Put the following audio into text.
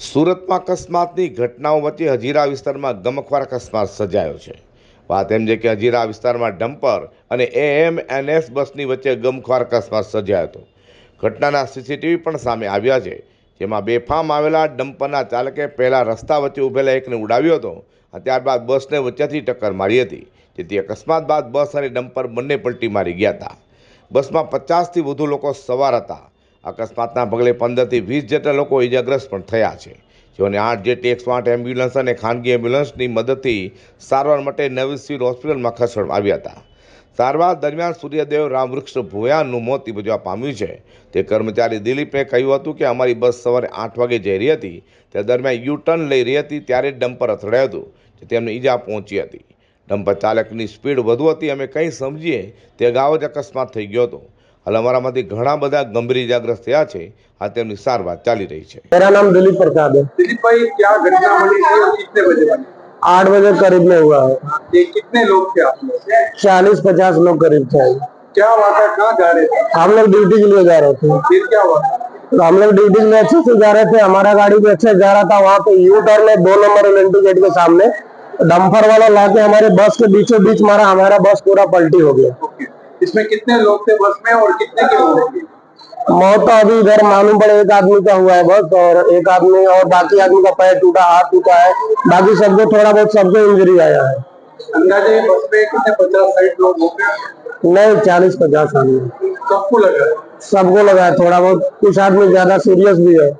સુરતમાં અકસ્માતની ઘટનાઓ વચ્ચે હજીરા વિસ્તારમાં ગમખવાર અકસ્માત સર્જાયો છે. વાત એમ છે કે હજીરા વિસ્તારમાં ડમ્પર અને એએમએનએસ બસની વચ્ચે ગમખ્વાર અકસ્માત સર્જાયો હતો. ઘટનાના સીસીટીવી પણ સામે આવ્યા છે, જેમાં બેફામ આવેલા ડમ્પરના ચાલકે પહેલાં રસ્તા વચ્ચે ઊભેલા એકને ઉડાવ્યો હતો ત્યારબાદ બસને વચ્ચેથી ટક્કર મારી હતી. જેથી અકસ્માત બાદ બસ અને ડમ્પર બંને પલટી મારી ગયા હતા. બસમાં પચાસથી વધુ લોકો સવાર હતા. અકસ્માતના પગલે પંદરથી વીસ જેટલા લોકો ઇજાગ્રસ્ત પણ થયા છે. જેઓને આઠ જેટલી એકસો આઠ એમ્બ્યુલન્સ અને ખાનગી એમ્બ્યુલન્સની મદદથી સારવાર માટે નવી સિવિલ હોસ્પિટલમાં ખસેડવામાં આવ્યા હતા. સારવાર દરમિયાન સૂર્યદેવ રામવૃક્ષ ભોયાનું મોત નિપજવા પામ્યું છે. તે કર્મચારી દિલીપે કહ્યું હતું કે અમારી બસ સવારે આઠ વાગે જઈ રહી હતી. તે દરમિયાન યુ ટર્ન લઈ રહી હતી ત્યારે ડમ્પર અથડાયું હતું, જે તેમને ઈજા પહોંચી હતી. ડમ્પર ચાલકની સ્પીડ વધુ હતી, અમે કંઈ સમજીએ તે અગાઉ જ અકસ્માત થઈ ગયો હતો. હાલ અમારામાંથી ઘણા બધા ગંભીર ઇજાગ્રસ્ત થયા છે હાલ તેમની સારવાર ચાલી રહી છે मेरा नाम दिलीप प्रसाद है दिलीप भाई क्या घटना बनी थी और कितने बजे बनी आठ बजे करीब में हुआ है ये कितने लोग थे आप लोग चालीस पचास लोग करीब थे क्या हुआ था कहाँ जा रहे थे हम लोग ड्यूटी के लिए जा रहे थे फिर क्या हुआ था तो हम लोग ड्यूटी के लिए अच्छे से जा रहे थे हमारा गाड़ी भी अच्छे से जा रहा था वहाँ पे यू टर्न है दो नंबर एल गेट के सामने डम्फर वाला लाके हमारे बस के बीचों बीच मारा हमारा बस पूरा पलटी हो गया ओके इसमें कितने लोग थे बस में और कितने की मौत हुई मौत तो अभी इधर मालूम पड़े एक आदमी का हुआ है बस और एक आदमी और बाकी आदमी का पैर टूटा हाथ टूटा है। बाकी सबको थोड़ा बहुत सबको इंजरी आया है। अंदाजे बस में कितने पचास साठ लोग नहीं चालीस पचास आदमी। सबको लगा? सबको लगा है थोड़ा बहुत कुछ आदमी ज़्यादा सीरियस भी है।